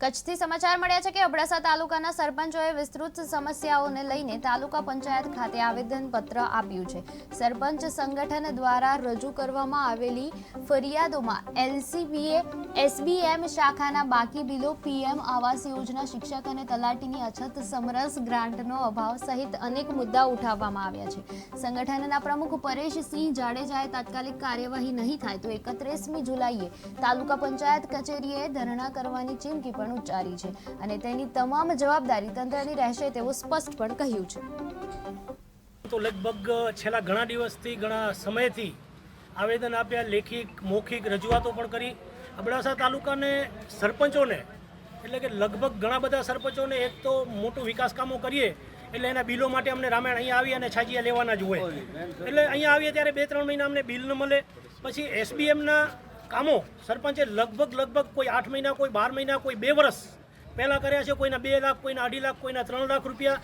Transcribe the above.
કચ્છથી સમાચાર મળ્યા છે કે અબડાસા તાલુકાના સરપંચોએ વિસ્તૃત સમસ્યાઓને લઈને તાલુકા પંચાયત ખાતે આવેદનપત્ર આપ્યું છે. સરપંચ સંગઠન દ્વારા રજૂ કરવામાં આવેલી ફરિયાદોમાં એલસીબીએ, એસબીએમ શાખાના બાકી બિલો, પીએમ આવાસ યોજના શિક્ષક અને તલાટીની અછત સમરસ ગ્રાન્ટનો અભાવ સહિત અનેક મુદ્દા ઉઠાવવામાં આવ્યા છે. સંગઠનના પ્રમુખ પરેશસિંહ જાડેજાએ તાત્કાલિક કાર્યવાહી નહીં થાય તો એકત્રીસમી જુલાઈએ તાલુકા પંચાયત કચેરીએ ધરણા કરવાની ચીમકી પણ ઉચ્ચારી છે. અને તેની તમામ જવાબદારી તંત્રની રહેશે તેવું સ્પષ્ટ પણ કહ્યું છે. તો લગભગ છેલ્લા ઘણા દિવસથી ઘણા સમયથી આવેદન આપ્યા લેખિત મૌખિક રજૂઆતો પણ કરી. અબડાસા તાલુકાને સરપંચોને એટલે કે લગભગ ઘણા બધા સરપંચોને એક તો મોટું વિકાસ કામો કરીએ એટલે એના બિલો માટે અમને રામાયણ અહીંયા આવી અને છાજિયા લેવાના જ હોય. એટલે અહીંયા આવીએ ત્યારે બે ત્રણ મહિના અમને બિલ ન મળે. પછી એસબીએમના કામો, સરપંચે લગભગ લગભગ કોઈ આઠ મહિના, કોઈ બાર મહિના, કોઈ બે વર્ષ પહેલાં કર્યા છે, કોઈના બે લાખ, કોઈના અઢી લાખ, કોઈના ત્રણ લાખ રૂપિયા.